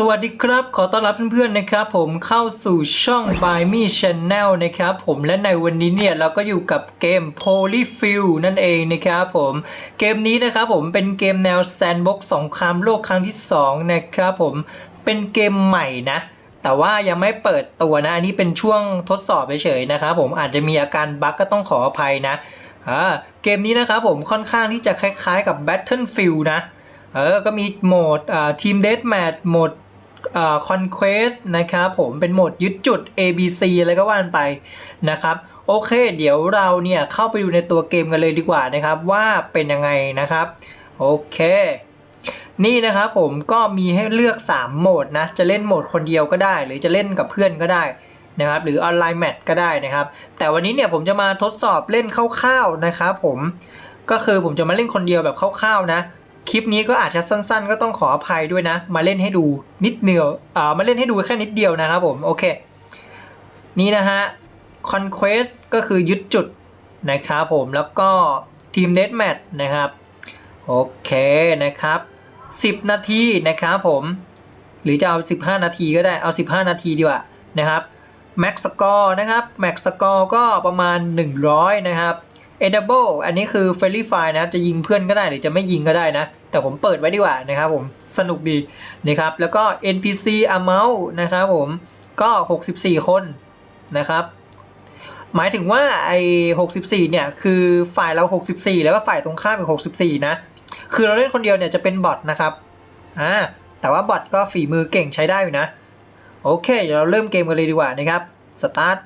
สวัสดีครับ ขอต้อนรับเพื่อนๆนะครับ ผมเข้าสู่ช่อง By Me Channel นะครับ ผมและในวันนี้เนี่ยเราก็อยู่กับเกม Polyfill นั่นเองนะครับผมเกมนี้นะครับผมเป็นเกมแนว Sandbox สงครามโลกครั้งที่ 2 นะครับผมเป็นเกมใหม่นะ แต่ว่ายังไม่เปิดตัวนะ อันนี้เป็นช่วงทดสอบเฉยๆนะครับผมอาจจะมีอาการบั๊กก็ต้องขออภัยนะเกมนี้นะครับผมค่อนข้างที่จะคล้ายๆกับ Battlefield นะเออ ก็มีโหมดทีมเดสแมทโหมด คอนเควสนะครับผมเป็นโหมดยึดจุด A B C อะไรก็ว่านไปนะครับโอเค เดี๋ยวเราเนี่ยเข้าไปดูในตัวเกมกันเลยดีกว่านะครับ ว่าเป็นยังไงนะครับโอเคนี่นะครับผมก็มีให้เลือก 3 โหมดนะ จะเล่นโหมดคนเดียวก็ได้ หรือจะเล่นกับเพื่อนก็ได้นะครับ หรือออนไลน์แมทก็ได้นะครับ แต่วันนี้เนี่ยผมจะมาทดสอบเล่นคร่าวๆนะครับผมก็คือผมจะมาเล่นคนเดียวแบบคร่าวๆนะ คลิปนี้ก็อาจจะสั้นๆ ก็ต้องขออภัยด้วยนะ มาเล่นให้ดูนิดเดียวอ่ามาเล่นให้ดูแค่นิดเดียวนะครับผม โอเค นี่นะฮะ Conquest ก็คือยึดจุดนะครับผมแล้วก็ทีม Deathmatch นะครับ โอเคนะครับ 10 นาทีนะครับผม หรือจะเอา 15 นาทีก็ได้เอา 15 นาทีดีกว่านะครับ Max Score นะครับ Max Score ก็ประมาณ 100 นะครับ Edible อันนี้คือ f r i e n d l y นะจะยิงเพื่อนก็ได้หรือจะไม่ยิงก็ได้นะ แต่ผมเปิดไว้ดีกว่านะครับผมสนุกดีนะครับแล้วก็ NPC Amount นะครับผมก็ 64 คนนะครับ หมายถึงว่าไอ้64 เนี่ย คือฝ่ายเรา 64 แล้วก็ฝ่ายตรงข้ามอีก64 นะ คือเราเล่นคนเดียวเนี่ยจะเป็นบอทนะครับอ่าแต่ว่าบอทก็ฝีมือเก่งใช้ได้อยู่นะ โอเคเดี๋ยวเราเริ่มเกมกันเลยดีกว่านะครับสตาร์ท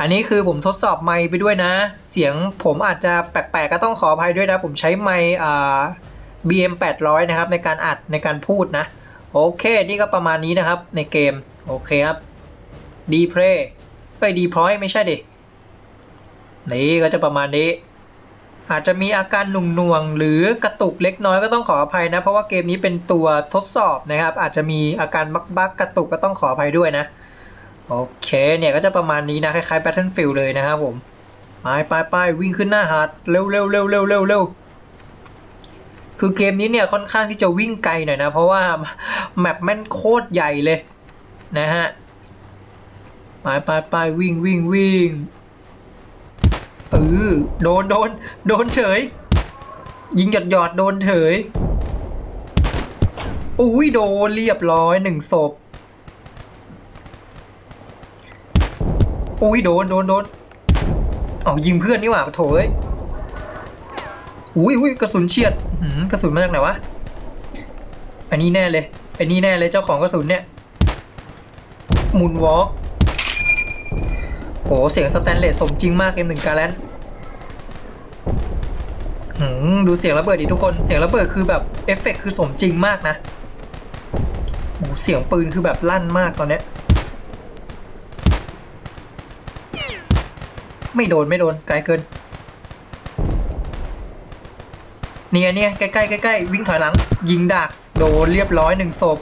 อันนี้คือผมทดสอบไมค์ไปด้วยนะ เสียงผมอาจจะแปลกๆก็ต้องขออภัยด้วยนะ ผมใช้ไมค์อ่า BM 800นะครับในการอัดในการพูดนะ โอเค นี่ก็ประมาณนี้นะครับในเกม โอเคครับดีเพลย์เอ้ยดีพอยไม่ใช่ดินี่ก็จะประมาณนี้ อาจจะมีอาการหนุ่งๆหรือกระตุกเล็กน้อยก็ต้องขออภัยนะ เพราะว่าเกมนี้เป็นตัวทดสอบนะครับ อาจจะมีอาการบักๆกระตุกก็ต้องขออภัยด้วยนะ โอเคเนี่ยก็จะประมาณนี้นะคล้ายๆ Battlefield เลยนะครับผมไปไปไปวิ่งขึ้นหน้าหาดเร็วเร็วเร็วเร็วเร็วเร็วคือเกมนี้เนี่ยค่อนข้างที่จะวิ่งไกลหน่อยนะ เพราะว่าแมปแม่นโคตรใหญ่เลยนะฮะไปไปไปวิ่งวิ่งวิ่งเออโดนโดนโดนเฉย ยิงหยอดหยอดโดนเฉยอุ้ยโดนเรียบร้อยหนึ่งศพ อุ้ยโดนโดนโดนเอายิงเพื่อนนี่หว่าโถเอ้ยอุ้ยอุ้ยกระสุนเฉียดกระสุนมาจากไหนวะ อันนี้แน่เลย อันนี้แน่เลยเจ้าของกระสุนเนี่ยมุนวอล์กโหเสียงสแตนเลสสมจริงมากเอ็มหนึ่งกาแลนหืมดูเสียงระเบิดดิทุกคน เสียงระเบิดคือแบบเอฟเฟกคือสมจริงมากนะโหเสียงปืนคือแบบลั่นมากตอนเนี้ย ไม่โดนไม่โดนไกลเกินเนี่ยเนี่ยใกล้ใกล้ใกล้ใกล้วิ่งถอยหลัง ยิงดักโดนเรียบร้อยหนึ่งศพ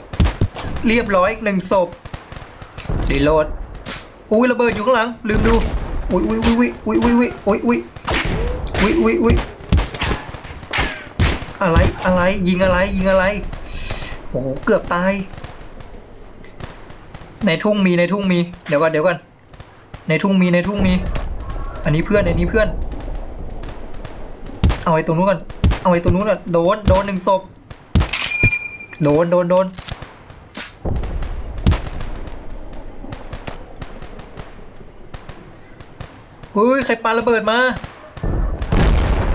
เรียบร้อยอีกหนึ่งศพรีโหลดอุ้ยระเบิดอยู่ข้างหลัง ลืมดูอุ้ยอุ้ยอุ้ยอุ้ยอุ้ยอุ้ยอุ้ยอุ้ยอุ้ยอุ้ยอุ้ยอะไรอะไรยิงอะไรยิงอะไรโอ้โหเกือบตาย ในทุ่งมีในทุ่งมีเดี๋ยวก่อนเดี๋ยวก่อนในทุ่งมีในทุ่งมี อันนี้เพื่อนอันนี้เพื่อน เอาไอ้ตรงนู้นก่อน เอาไอ้ตรงนู้นก่อนโดนโดนหนึ่งศพ โดนโดนโดนเฮ้ยใครปาระเบิดมา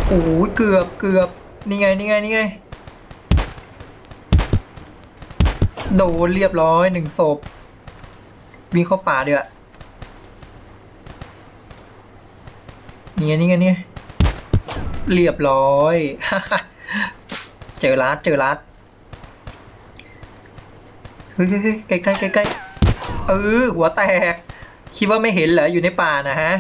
โอ้ยเกือบเกือบนี่ไงนี่ไงนี่ไง โดนเรียบร้อยหนึ่งศพวิ่งเข้าป่าเดี๋ยว นี่ไงนี่ไงนี่ไงเรียบร้อย เจอรัดเจอรัดเฮ้ยใกล้ใกล้ใกล้ใกล้เออหัวแตก คิดว่าไม่เห็นเหรออยู่ในป่านะฮะ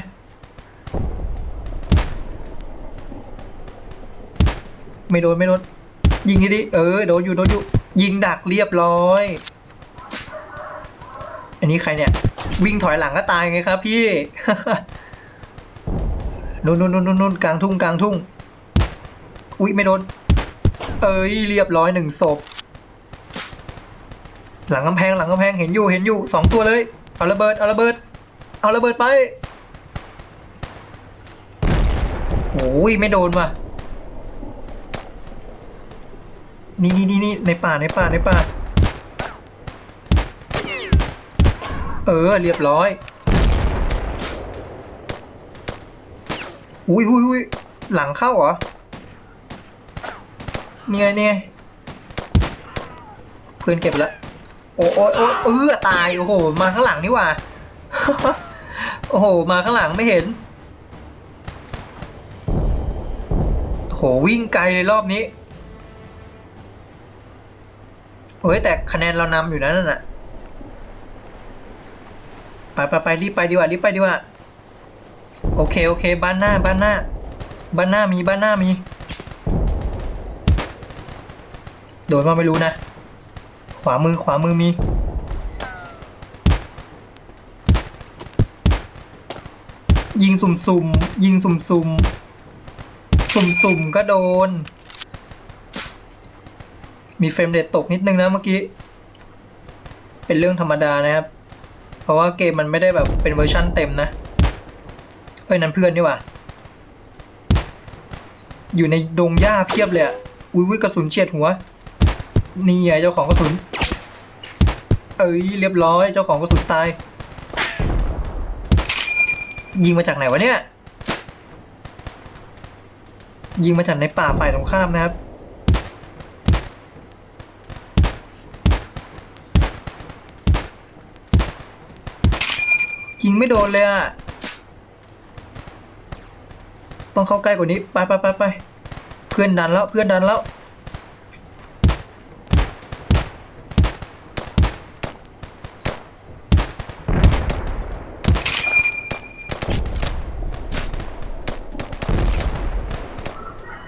ไม่โดนไม่โดนยิงให้ดิเออโดนอยู่โดนอยู่ยิงดักเรียบร้อย อันนี้ใครเนี่ย วิ่งถอยหลังก็ตายไงครับพี่ นู่นนู่นนู่นนู่นกลางทุ่งกลางทุ่ง อุ๊ยไม่โดน เอ้ยเรียบร้อยหนึ่งศพ หลังกำแพงหลังกำแพงเห็นอยู่เห็นอยู่สองตัวเลย เอาระเบิดเอาระเบิด เอาระเบิดไปโอ้ยไม่โดนว่ะ นี่นี่นี่นี่ในป่าในป่าในป่า เออเรียบร้อย อุ้ยอุ้ยอุ้ยหลังเข้าเหรอ เนี่ยเนี่ยเพื่อนเก็บแล้วโอ้โอ้โอ้เออตาย โอ้โห มาข้างหลังนี่หว่า โอ้โห มาข้างหลังไม่เห็น โหวิ่งไกลเลยรอบนี้โอ้ยแต่คะแนนเรานำอยู่นะนั่นน่ะ ไปไปไปรีบไปดีกว่ารีบไปดีกว่า โอเคโอเค บ้านหน้าบ้านหน้า บ้านหน้ามีบ้านหน้ามี โดนมาไม่รู้นะ ขวามือขวามือมี ยิงสุ่มสุ่มยิงสุ่มสุ่มสุ่มสุ่มก็โดน มีเฟรมเรทตกนิดนึงนะเมื่อกี้ เป็นเรื่องธรรมดานะครับ เพราะว่าเกมมันไม่ได้แบบเป็นเวอร์ชั่นเต็มนะ อ้ยนั่นเพื่อนนี่ว่าอยู่ในดงหญ้าเพียบเลยอะอุ้ยกระสุนเฉียดหัว นี่ไงเจ้าของกระสุน เอ้ยเรียบร้อยเจ้าของกระสุนตาย ยิงมาจากไหนวะเนี่ย ยิงมาจากในป่าฝ่ายตรงข้ามนะครับ ยิงไม่โดนเลยอะ ต้องเข้าใกล้กว่านี้ ไปไปไปไปเพื่อนดันแล้วเพื่อนดันแล้ว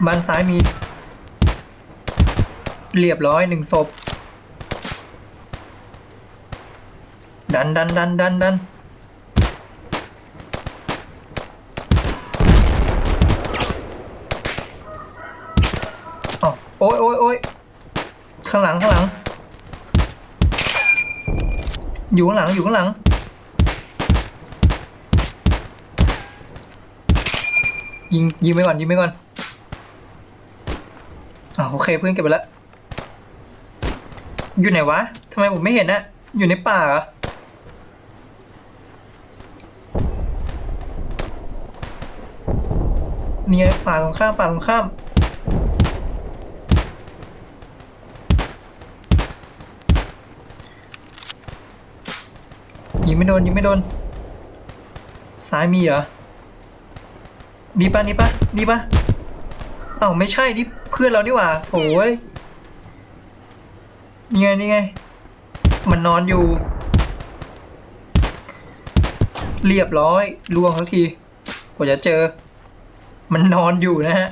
บ้านซ้ายมี เรียบร้อยหนึ่งศพ ดันดันดันดันดัน โอ้ยโอ้ยโอ้ยข้างหลังข้างหลัง อยู่ข้างหลังอยู่ข้างหลัง ยิงยิงไปก่อนยิงไปก่อนอ่าโอเคเพื่อนเก็บไปแล้ว อยู่ไหนวะทำไมผมไม่เห็นนะอยู่ในป่าเหรอเนี่ยป่าตรงข้ามป่าตรงข้าม ยิงไม่โดนยิงไม่โดนซ้ายมีเหรอดีป่ะนี่ป่ะดีป่ะอ้าไม่ใช่นี่เพื่อนเรานี่หว่าโถยนี่ไงนี่ไง มันนอนอยู่ เรียบร้อยล่วงทักทีกว่าจะเจอ มันนอนอยู่นะฮะ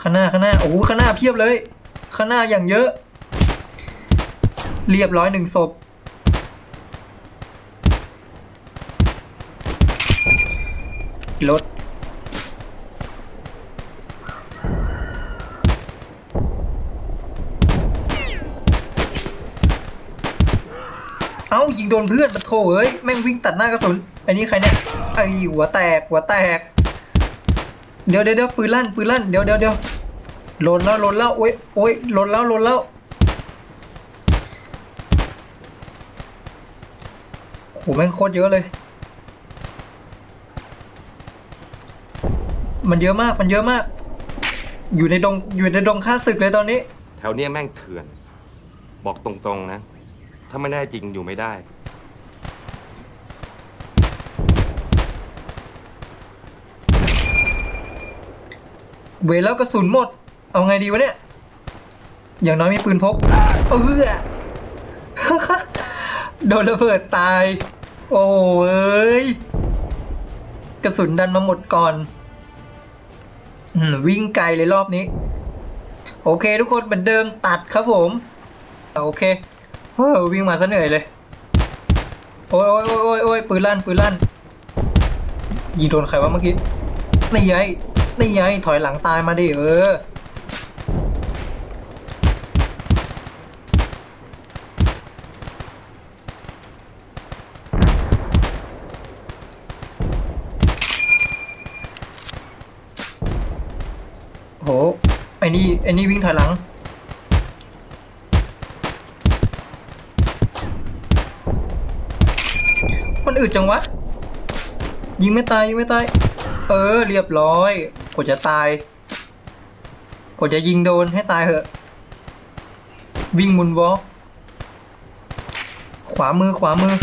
ข้างหน้าข้างหน้าโอ้โหข้างหน้าเพียบเลยข้างหน้าอย่างเยอะ เรียบร้อยหนึ่งศพ รถ เอ้า ยิงโดนเพื่อนปะโถเอ้ย แม่งวิ่งตัดหน้ากระสุนอ้นี่ใครเนี่ยไอ้หัวแตก หัวแตกเดี๋ยวเดี๋ยวเดี๋ยวปืนลั่นปืนลั่น เดี๋ยวเดี๋ยวเดี๋ยวหล่นแล้วหล่นแล้ว โอ้ยโอ้ยหล่นแล้วหล่นแล้วโหแม่งโคตรเยอะเลย มันเยอะมาก มันเยอะมาก อยู่ในดง อยู่ในดงฆ่าศึกเลยตอนนี้ แถวเนี้ยแม่งเถื่อน บอกตรงๆนะ ถ้าไม่แน่จริงอยู่ไม่ได้ เวรแล้วกระสุนหมด เอาไงดีวะเนี่ย อย่างน้อยมีปืนพกเออ โดนระเบิดตาย โอ้เอ้ย กระสุนดันมาหมดก่อนอม วิ่งไกลเลยรอบนี้ โอเค ทุกคนเหมือนเดิมตัดครับผม โอเคเวิ่งมาซะเหนื่อยเลยโอ้ยโอ้ยโอ้ยโอ้ยโอ้ยปืนลั่นปืนลั่นยิงโดนใครวะเมื่อกี้นี่ไงนี่ไงถอยหลังตายมาดิเออ นี่ไอ้นี่วิ่งถอยหลัง มันอึดจังวะ ยิงไม่ตายยิงไม่ตาย เออ เรียบร้อยกว่าจะตายกว่าจะยิงโดนให้ตายเหอะ วิ่งมุนวอลขวามือขวามือ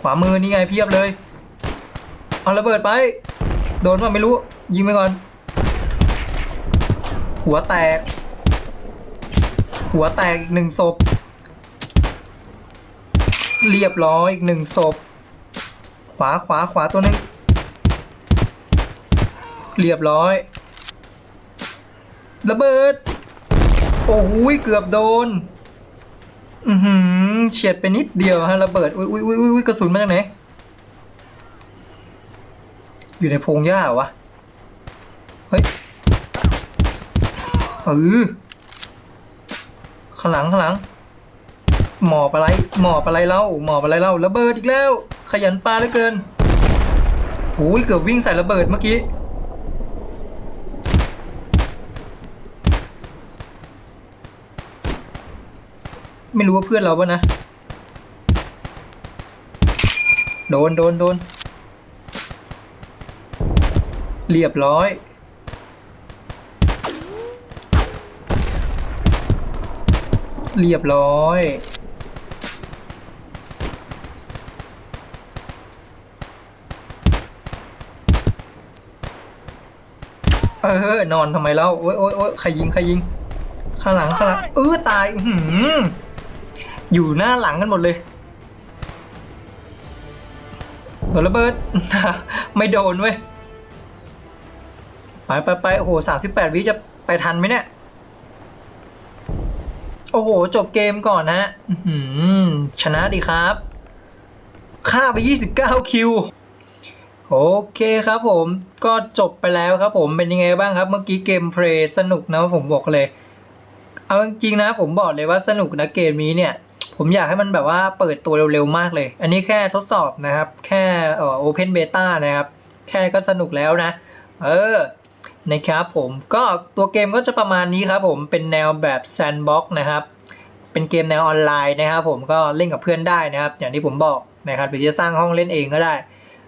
ขวามือนี่ไงเพียบเลย เอาระเบิดไป โดนว่าไม่รู้ ยิงไปก่อน หัวแตก หัวแตกอีกหนึ่งศพ เรียบร้อยอีกหนึ่งศพ ขวาขวาขวาตัวนึง เรียบร้อย ระเบิด โอ้โหเกือบโดน อือหือเฉียดไปนิดเดียวฮะระเบิด อุ้ยอุ้ยอุ้ยอุ้ยกระสุนมาจากไหน อยู่ในพงหญ้าวะ เฮ้ย เออข้างหลังข้างหลัง หมอบอะไร หมอบอะไรเล่า หมอบอะไรเล่า ระเบิดอีกแล้ว ขยันปลาเหลือเกินโอ้ยเกือบวิ่งใส่ระเบิดเมื่อกี้ ไม่รู้ว่าเพื่อนเราปะนะ โดนโดนโดน เรียบร้อย เรียบร้อย เออ นอนทำไมเล่าโอ๊ยโอ๊ยโอ๊ยใครยิง ใครยิง ข้างหลัง ข้างหลัง เออตาย อื้อหืออยู่หน้าหลังกันหมดเลยโดนระเบิด ไม่โดนเว้ย ไปไปไปโอ้โหสามสิบแปดวิจะไปทันไหมเนี่ย อ้โห จบเกมก่อนนะฮะชนะดีครับฆ่าไป 29 คิว โอเคครับผม ก็จบไปแล้วครับผม เป็นยังไงบ้างครับ เมื่อกี้เกมเพลย์สนุกนะผมบอกเลย เอาจริงๆนะ ผมบอกเลยว่าสนุกนะเกมนี้เนี่ย ผมอยากให้มันแบบว่าเปิดตัวเร็วๆมากเลย อันนี้แค่ทดสอบนะครับ แค่เอ่อ Open Beta นะครับ แค่ก็สนุกแล้วนะ เออ นะครับผมก็ตัวเกมก็จะประมาณนี้ครับผมเป็นแนวแบบ Sandbox นะครับเป็นเกมแนวออนไลน์นะครับผมก็เล่นกับเพื่อนได้นะครับ อย่างที่ผมบอกนะครับหรือจะสร้างห้องเล่นเองก็ได้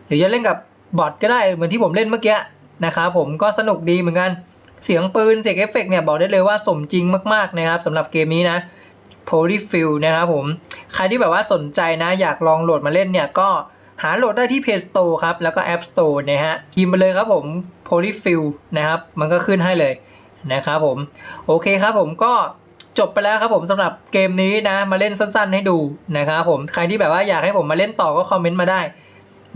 หรือจะเล่นกับบอทก็ได้เหมือนที่ผมเล่นเมื่อกี้นะครับผมก็สนุกดีเหมือนกันเสียงปืนเสียงเอฟเฟกต์เนี่ยบอกได้เลยว่าสมจริงมากๆนะครับสำหรับเกมนี้นะ Polyfill นะครับผม ใครที่แบบว่าสนใจนะ อยากลองโหลดมาเล่นเนี่ยก็ หาโหลดได้ที่ Play Store ครับ แล้วก็ App Store นะฮะพิมพ์ไปเลยครับผม Polyfill นะครับ มันก็ขึ้นให้เลยนะครับผม โอเคครับผมก็จบไปแล้วครับผมสำหรับเกมนี้นะ มาเล่นสั้นๆ ให้ดูนะครับผม ใครที่แบบว่าอยากให้ผมมาเล่นต่อก็คอมเมนต์มาได้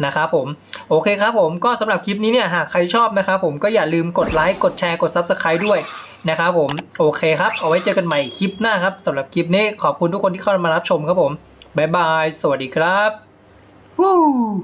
นะครับผม โอเคครับผมก็สำหรับคลิปนี้เนี่ยหากใครชอบนะครับผมก็อย่าลืมกดไลค์กดแชร์กด Subscribe ด้วยนะครับผม โอเคครับ เอาไว้เจอกันใหม่คลิปหน้าครับสำหรับคลิปนี้ขอบคุณทุกคนที่เข้ามารับชมครับผมบ๊ายบาย สวัสดีครับ 呜